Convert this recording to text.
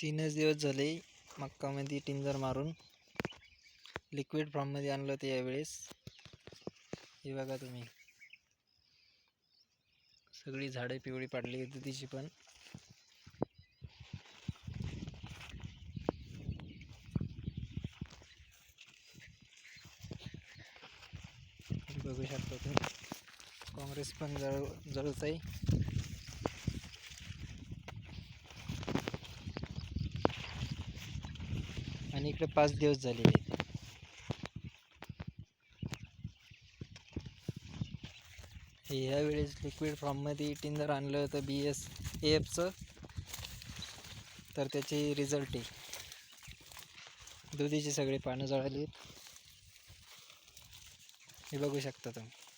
तीनच दिवस झाले मक्कामध्ये टिंजर मारून. लिक्विड फॉर्ममध्ये आणलं होतं यावेळेस. हे बघा तुम्ही. सगळी झाडे पिवळी पाडली होती तिची पण. बघू शकता तुम्ही. काँग्रेस पण जळ जळत आहे आणि इकडे पाच दिवस झालेले आहेत. ह्या यावेळेस लिक्विड फॉर्ममध्ये टिंदर आणलं होतं बी एस एफचं तर त्याचे रिझल्ट आहे. दुधीचे सगळे पानं जळाली हे बघू शकता तुम्ही.